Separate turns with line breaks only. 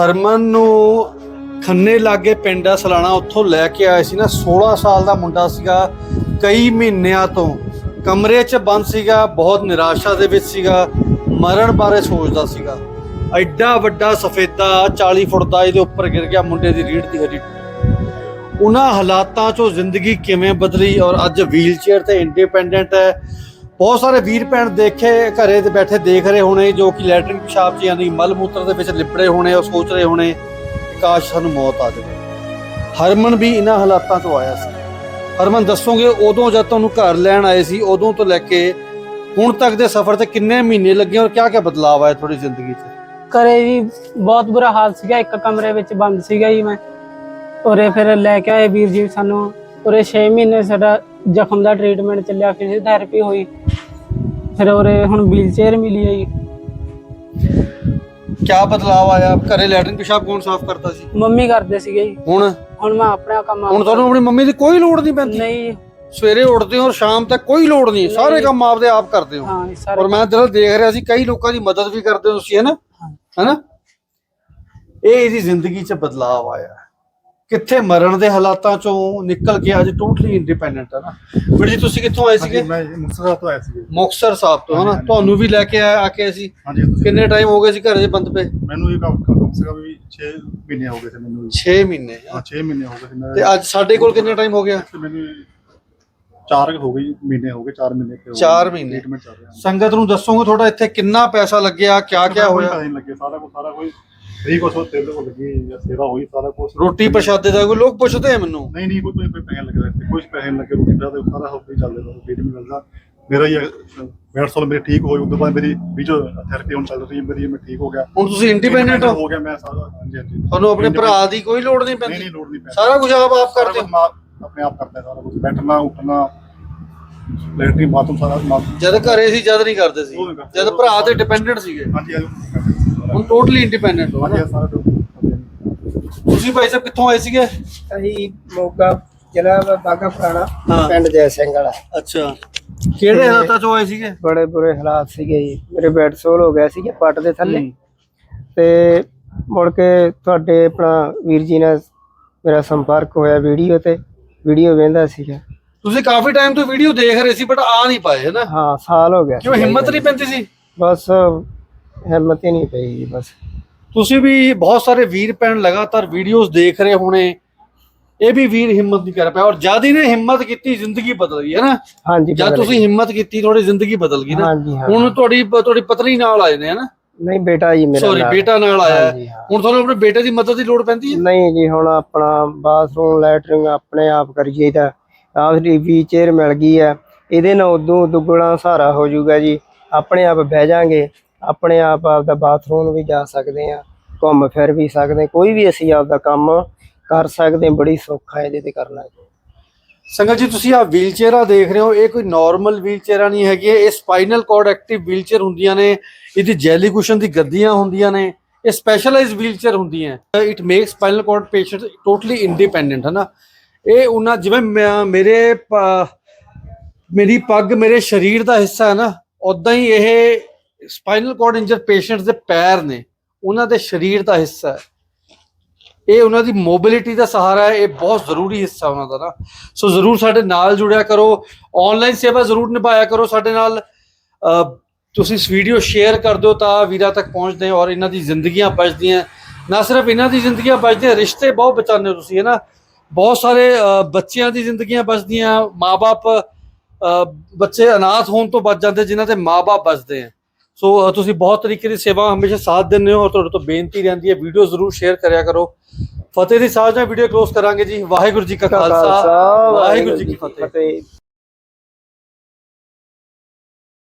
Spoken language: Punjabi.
ਹਰਮਨ ਨੂੰ ਖੰਨੇ ਲਾਗੇ ਪਿੰਡ ਆ, ਸਲਾਣਾ ਉੱਥੋਂ ਲੈ ਕੇ ਆਏ ਸੀ ਨਾ। 16 ਸਾਲ ਦਾ ਮੁੰਡਾ ਸੀਗਾ, ਕਈ ਮਹੀਨਿਆਂ ਤੋਂ ਕਮਰੇ 'ਚ ਬੰਦ ਸੀਗਾ, ਬਹੁਤ ਨਿਰਾਸ਼ਾ ਦੇ ਵਿੱਚ ਸੀਗਾ, ਮਰਨ ਬਾਰੇ ਸੋਚਦਾ ਸੀਗਾ। ਐਡਾ ਵੱਡਾ ਸਫੇਦਾ 40 ਫੁੱਟ ਦਾ ਇਹਦੇ ਉੱਪਰ ਗਿਰ ਗਿਆ ਮੁੰਡੇ ਦੀ ਰੀੜ ਦੀ ਹੱਡੀ। ਉਹਨਾਂ ਹਾਲਾਤਾਂ 'ਚੋਂ ਜ਼ਿੰਦਗੀ ਕਿਵੇਂ ਬਦਲੀ ਔਰ ਅੱਜ ਵੀਲ ਚੇਅਰ ਤੇ ਇੰਡੀਪੈਂਡੈਂਟ ਹੈ ਬਹੁਤ ਸਾਰੇ ਵੀਰ ਭੈਣ ਦੇਖੇ, ਘਰੇ ਤੇ ਬੈਠੇ ਦੇਖ ਰਹੇ ਹੋਣੇ, ਜੋ ਕਿ ਲੈਟਰਿਨ ਪਿਸ਼ਾਬ ਚ ਯਾਨੀ ਮਲ ਮੂਤਰ ਦੇ ਵਿੱਚ ਲਿਪੜੇ ਹੋਣੇ ਉਹ ਸੋਚ ਰਹੇ ਹੋਣੇ ਕਾਸ਼ ਸਾਨੂੰ ਮੌਤ ਆ ਜਾਵੇ। ਹਰਮਨ ਵੀ ਇਹਨਾਂ ਹਾਲਾਤਾਂ ਤੋਂ ਆਇਆ ਸੀ। ਹਰਮਨ, ਦੱਸੋਗੇ ਉਦੋਂ ਜਦ ਤੁਹਾਨੂੰ ਘਰ ਲੈਣ ਆਏ ਸੀ, ਉਦੋਂ ਤੋਂ ਲੈ ਕੇ ਹੁਣ ਤੱਕ ਦੇ ਸਫ਼ਰ ਤੇ ਕਿੰਨੇ ਮਹੀਨੇ ਲੱਗੇ ਔਰ ਕਿਆ ਕਿਆ ਬਦਲਾਅ ਆਇਆ ਤੁਹਾਡੀ ਜ਼ਿੰਦਗੀ 'ਚ?
ਘਰੇ ਵੀ ਬਹੁਤ ਬੁਰਾ ਹਾਲ ਸੀਗਾ, ਇੱਕ ਕਮਰੇ ਵਿੱਚ ਬੰਦ ਸੀਗਾ ਜੀ ਮੈਂ। ਉਰੇ ਫਿਰ ਲੈ ਕੇ ਆਏ ਵੀਰ ਜੀ ਸਾਨੂੰ। ਉਰੇ 6 ਮਹੀਨੇ ਸਾਡਾ ਜ਼ਖਮ ਦਾ ਟ੍ਰੀਟਮੈਂਟ ਚੱਲਿਆ ਫਿਜ਼ੀਓਥੈਰੇਪੀ ਹੋਈ। ਫਿਰ ਉਰੇ ਹੁਣ ਵੀਲ ਚੇਅਰ ਮਿਲੀ ਹੈ ਜੀ
ਕਿਆ ਬਦਲਾਅ ਆਇਆ? ਘਰੇ ਲੈਟਰਿਨ ਪਿਸ਼ਾਬ ਕੌਣ ਸਾਫ਼ ਕਰਦਾ ਸੀ?
ਮੰਮੀ ਕਰਦੇ ਸੀਗੇ ਜੀ।
ਹੁਣ?
ਹੁਣ ਮੈਂ ਆਪਣਾ ਕੰਮ ਆਪ
ਹੁਣ ਤੁਹਾਨੂੰ ਆਪਣੀ ਮੰਮੀ ਦੀ ਕੋਈ ਲੋੜ ਨਹੀਂ ਪੈਂਦੀ?
ਨਹੀਂ।
ਸਵੇਰੇ ਉੱਠਦੇ ਹੋ ਔਰ ਸ਼ਾਮ ਤੱਕ ਕੋਈ ਲੋੜ ਨਹੀਂ। ਸਾਰੇ। ਕੰਮ ਆਪਦੇ ਆਪ ਕਰਦੇ ਹੋ।
ਹਾਂ ਜੀ, ਸਾਰੇ
ਔਰ ਮੈਂ ਜਦੋਂ ਦੇਖ ਰਿਹਾ ਸੀ ਕਈ ਲੋਕਾਂ ਦੀ ਮਦਦ ਵੀ ਕਰਦੇ ਹੋ ਤੁਸੀਂ ਹੈ ਨਾ?
ਹਾਂ।
ਹੈਨਾ ਇਹ ਇਹਦੀ ਜ਼ਿੰਦਗੀ 'ਚ ਬਦਲਾਅ ਆਇਆ। ਕਿੱਥੇ ਮਰਨ ਦੇ ਹਾਲਾਤਾਂ ਚੋਂ ਨਿਕਲ ਕੇ ਅੱਜ ਟੋਟਲੀ ਇੰਡੀਪੈਂਡੈਂਟ ਹੈ ਨਾ। ਵੀਰ ਜੀ ਤੁਸੀਂ ਕਿੱਥੋਂ ਆਏ ਸੀਗੇ?
ਮੈਂ ਮੁਕਤਸਰ ਤੋਂ ਆਇਆ ਸੀ
ਮੁਕਤਸਰ ਸਾਹਿਬ ਤੋਂ ਹਨਾ? ਤੁਹਾਨੂੰ ਵੀ ਲੈ ਕੇ ਆ ਕੇ ਅਸੀਂ
ਹਾਂਜੀ
ਕਿੰਨੇ ਟਾਈਮ ਹੋ ਗਏ ਸੀ ਘਰੇ ਬੰਦ ਪਏ?
ਮੈਨੂੰ ਇਹ ਕੰਮ ਕਮ ਸੇ ਕਮ ਵੀ 6 ਮਹੀਨੇ ਹੋ ਗਏ ਸੀ ਮੈਨੂੰ ਵੀ।
6 ਮਹੀਨੇ
ਹਾਂ। 6 ਮਹੀਨੇ ਹੋ ਗਏ ਸੀ ਮੈਂ।
ਤੇ ਅੱਜ ਸਾਡੇ ਕੋਲ ਕਿੰਨਾ ਟਾਈਮ ਹੋ ਗਿਆ?
ਤੇ ਮੈਨੂੰ 4 ਹੋ ਗਈ ਮਹੀਨੇ ਹੋ ਗਏ 4 ਮਹੀਨੇ ਗਏ।
ਚਾਰ ਮਹੀਨੇ।
ਟ੍ਰੀਟਮੈਂਟ ਚੱਲ ਰਿਹਾ।
ਸੰਗਤ ਨੂੰ ਦੱਸੋਗੇ ਤੁਹਾਡਾ ਇੱਥੇ ਕਿੰਨਾ ਪੈਸਾ ਲੱਗਿਆ ਕਿਆ ਕਿਆ ਹੋਇਆ?
ਨਹੀਂ ਲੱਗੇ ਸਾਰਾ ਕੁਝ ਸਾਰਾ ਕੋਈ ਫ੍ਰੀ ਕੁਛ ਹੋ ਤੇਲ ਕੋ ਲੱਗੀ ਜਾਂ ਸੇਵਾ ਹੋਈ ਸਾਰਾ ਕੁਝ
ਰੋਟੀ ਪ੍ਰਸ਼ਾਦੇ ਦਾ ਕੋਈ ਲੋਕ ਪੁੱਛਦੇ ਆ ਮੈਨੂੰ?
ਨਹੀਂ ਨਹੀਂ ਕੋਈ ਕੋਈ ਪੈਸੇ ਲੱਗੇ ਇੱਥੇ ਕੁਝ ਪੈਸੇ ਨਹੀਂ ਲੱਗੇ ਰੋਟੀ ਦਾ ਤੇ ਸਾਰਾ ਹੋ ਵੀ ਚੱਲਦਾ ਰਿਹਾ ਟ੍ਰੀਟਮੈਂਟ ਮਿਲਦਾ। ਮੇਰਾ ਹੀ ਮੈਡਸੋਲ ਮੇਰੇ ਠੀਕ ਹੋਈ ਉਦੋਂ ਬਾਅਦ ਮੇਰੀ ਵੀਜੋ ਥੈਰੇਪੀ ਹੁਣ ਚੱਲ ਰਹੀ ਹੈ ਮੇਰੀ ਮੈਂ ਠੀਕ ਹੋ ਗਿਆ।
ਹੁਣ ਤੁਸੀਂ ਇੰਡੀਪੈਂਡੈਂਟ ਹੋ?
ਗਿਆ ਮੈਂ ਸਾਰਾ ਹਾਂਜੀ ਹਾਂਜੀ।
ਤੁਹਾਨੂੰ ਆਪਣੇ ਭਰਾ ਦੀ ਕੋਈ ਲੋੜ ਨਹੀਂ
ਨਹੀਂ
ਪੈਂਦੀ?
ਨਹੀਂ ਲੋੜ ਨਹੀਂ ਪੈਂਦੀ।
ਸਾਰਾ ਕੁਝ ਆਪ ਆਪ ਕਰਦੇ? ਹੋ
ਆਪਣੇ ਆਪ ਕਰਦਾ ਸਾਰਾ ਕੁਝ ਬੈਠਣਾ ਉੱਠਣਾ ਲੈਟਰੀ ਬਾਥਰੂਮ ਸਾਰਾ ਮਾ-
ਜਦ ਘਰੇ ਸੀ ਜਦ ਨਹੀਂ ਕਰਦੇ ਸੀ।
ਉਹ ਨਹੀਂ ਕਰਦੇ।
ਜਦ ਭਰਾ ਤੇ ਡਿਪੈਂਡੈਂਟ ਸੀਗੇ।
ਹਾਂਜੀ
ਹੁਣ ਟੋਟਲੀ ਇੰਡੀਪੈਂਡੈਂਟ ਹੋ
ਹਾਂਜੀ? ਸਾਰਾ
ਤੁਸੀਂ ਭਾਈ ਸਾਹਿਬ ਕਿੱਥੋਂ ਆਏ ਸੀਗੇ?
ਅਸੀਂ ਮੋਗਾ ਜ਼ਿਲ੍ਹਾ ਬਾਗਾ ਪੁਰਾਣਾ
ਹਾਂ।
ਪਿੰਡ ਜੈ ਸਿੰਘ ਵਾਲਾ।
ਅੱਛਾ। ਕਿਹੜੇ ਹਾਲਾਤਾਂ ਚੋਂ ਆਏ ਸੀਗੇ?
ਬੜੇ ਬੁਰੇ ਹਾਲਾਤ ਸੀਗੇ ਜੀ। ਮੇਰੇ ਬੈੱਡ ਸੋਲ ਹੋ ਗਿਆ ਸੀਗਾ ਪੱਟ ਦੇ ਥੱਲੇ। ਤੇ ਮੁੜ ਕੇ ਤੁਹਾਡੇ ਆਪਣਾ ਵੀਰ ਜੀ ਨਾਲ ਮੇਰਾ ਸੰਪਰਕ ਹੋਇਆ ਵੀਡੀਓ ਤੇ। ਵੀਡੀਓ ਵੇਂਦਾ ਸੀਗਾ।
ਤੁਸੀਂ ਕਾਫੀ ਟਾਈਮ ਤੋਂ ਵੀਡੀਓ ਦੇਖ ਰਹੇ ਸੀ ਬਟ ਆ ਨਹੀਂ ਪਾਏ ਹੈ ਨਾ?
ਹਾਂ ਸਾਲ ਹੋ ਗਿਆ
ਕਿਉਂ ਹਿੰਮਤ। ਨਹੀਂ ਪੈਂਦੀ ਸੀ?
ਬਸ ਹਿੰਮਤ ਹੀ ਨਹੀਂ ਪਈ ਜੀ ਬਸ।
ਤੁਸੀਂ ਵੀ ਬਹੁਤ ਸਾਰੇ ਵੀਰ ਭੈਣ ਲਗਾਤਾਰ ਵੀਡੀਓਜ਼ ਦੇਖ ਰਹੇ ਹੋਣੇ। ਇਹ ਵੀ ਵੀਰ ਹਿੰਮਤ ਨਹੀਂ ਕਰ ਪਿਆ ਔਰ ਜਦ ਹੀ ਨੇ ਹਿੰਮਤ ਕੀਤੀ ਜ਼ਿੰਦਗੀ ਬਦਲ ਗਈ ਹੈ ਨਾ?
ਹਾਂਜੀ
ਜਦ ਤੁਸੀਂ। ਹਿੰਮਤ ਕੀਤੀ ਤੁਹਾਡੀ ਜ਼ਿੰਦਗੀ ਬਦਲ ਗਈ ਨਾ। ਹੁਣ ਤੁਹਾਡੀ ਤੁਹਾਡੀ ਪਤਨੀ ਨਾਲ ਆਏ ਨੇ ਹੈ ਨਾ?
ਨਹੀਂ ਬੇਟਾ ਜੀ ਮੇਰਾ
ਸੌਰੀ। ਬੇਟਾ ਨਾਲ ਆਇਆ। ਹੁਣ ਤੁਹਾਨੂੰ ਆਪਣੇ ਬੇਟੇ ਦੀ ਮਦਦ ਦੀ ਲੋੜ ਪੈਂਦੀ ਹੈ?
ਨਹੀਂ ਜੀ ਹੁਣ ਆਪਣਾ ਬਾਥਰੂਮ ਲੈਟਰਿੰਗ ਆਪਣੇ ਆਪ ਕਰੀਏ ਤਾਂ ਆਖਰੀ ਵੀ ਚੇਅਰ ਮਿਲ ਗਈ ਆ ਇਹਦੇ ਨਾਲ ਉਦੋਂ ਦੁੱਗਣਾ ਸਹਾਰਾ ਹੋ ਜਾਊਗਾ ਜੀ। ਆਪਣੇ ਆਪ ਬਹਿ ਜਾਾਂਗੇ। ਆਪਣੇ ਆਪ ਆਪਦਾ ਬਾਥਰੂਮ ਵੀ ਜਾ ਸਕਦੇ ਆ ਘੁੰਮ ਫਿਰ ਵੀ ਸਕਦੇ ਕੋਈ ਵੀ ਅਸੀਂ ਆਪਦਾ ਕੰਮ ਕਰ ਸਕਦੇ ਬੜੀ ਸੌਖਾ ਇਹਦੇ ਤੇ ਕਰਨਾ
ਸੰਗਤ ਜੀ, ਤੁਸੀਂ ਆ ਵੀਲ ਦੇਖ ਰਹੇ ਹੋ। ਇਹ ਕੋਈ ਨਾਰਮਲ ਵੀਲ ਨਹੀਂ ਹੈਗੀ। ਇਹ ਸਪਾਈਨਲ ਕਾਰਡ ਐਕਟਿਵ ਵੀਲ ਹੁੰਦੀਆਂ ਨੇ। ਇਹਦੀ ਜੈਲੀ ਕੁਸ਼ਨ ਦੀ ਗੱਦੀਆਂ ਹੁੰਦੀਆਂ ਨੇ। ਇਹ ਸਪੈਸ਼ਲਾਈਜ਼ਡ ਵੀਲ ਹੁੰਦੀਆਂ। It makes spinal cord patient totally independent ਹੈ ਨਾ? ਇਹ ਉਹਨਾਂ ਜਿਵੇਂ ਮੈਂ- ਮੇਰੇ ਮੇਰੀ ਪੱਗ ਮੇਰੇ ਸਰੀਰ ਦਾ ਹਿੱਸਾ ਹੈ ਨਾ ਉਦਾਂ ਹੀ ਇਹ ਸਪਾਈਨਲ ਕਾਰਡ ਇੰਜਰ ਪੇਸ਼ੈਂਟਸ ਦੇ ਪੈਰ ਨੇ, ਉਹਨਾਂ ਦੇ ਸਰੀਰ ਦਾ ਹਿੱਸਾ ਹੈ। ਇਹ ਉਹਨਾਂ ਦੀ ਮੋਬਿਲਿਟੀ ਦਾ ਸਹਾਰਾ ਹੈ, ਇਹ ਬਹੁਤ ਜ਼ਰੂਰੀ ਹਿੱਸਾ ਉਹਨਾਂ ਦਾ ਨਾ। ਸੋ ਜ਼ਰੂਰ ਸਾਡੇ ਨਾਲ ਜੁੜਿਆ ਕਰੋ ਆਨਲਾਈਨ ਸੇਵਾ ਜ਼ਰੂਰ ਨਿਭਾਇਆ ਕਰੋ ਸਾਡੇ ਨਾਲ। ਤੁਸੀਂ ਇਸ ਵੀਡੀਓ ਸ਼ੇਅਰ ਕਰ ਦਿਓ ਤਾਂ ਵੀਰਾਂ ਤੱਕ ਪਹੁੰਚਦੇ ਹੈ ਔਰ ਇਹਨਾਂ ਦੀ ਜ਼ਿੰਦਗੀਆਂ ਬਚਦੀਆਂ। ਨਾ ਸਿਰਫ ਇਹਨਾਂ ਦੀ ਜ਼ਿੰਦਗੀਆਂ ਬਚਦੀਆਂ, ਰਿਸ਼ਤੇ ਬਹੁਤ ਬਚਾਉਂਦੇ ਹੋ ਤੁਸੀਂ, ਹੈ ਨਾ? ਬਹੁਤ ਸਾਰੇ ਬੱਚਿਆਂ ਦੀ ਜ਼ਿੰਦਗੀਆਂ ਬਚਦੀਆਂ ਮਾਪੇ ਬੱਚੇ ਅਨਾਥ ਹੋਣ ਤੋਂ ਬਚ ਜਾਂਦੇ ਜਿਨ੍ਹਾਂ ਦੇ ਮਾਪੇ ਬਚਦੇ ਹੈ ਸੋ ਤੁਸੀਂ ਬਹੁਤ ਤਰੀਕੇ ਦੀ ਸੇਵਾ ਹਮੇਸ਼ਾ ਸਾਥ ਦਿੰਦੇ ਹੋ ਔਰ ਤੁਹਾਡੇ ਤੋਂ ਬੇਨਤੀ ਰਹਿੰਦੀ ਹੈ ਵੀਡੀਓ ਜ਼ਰੂਰ ਸ਼ੇਅਰ ਕਰਿਆ ਕਰੋ। ਫਤਿਹ ਦੀ ਸਾਂਝ ਨਾਲ ਵੀਡੀਓ ਕਲੋਜ਼ ਕਰਾਂਗੇ ਜੀ। ਵਾਹਿਗੁਰੂ ਜੀ ਕਾ ਖਾਲਸਾ। ਵਾਹਿਗੁਰੂ ਜੀ ਕੀ
ਫਤਿਹ।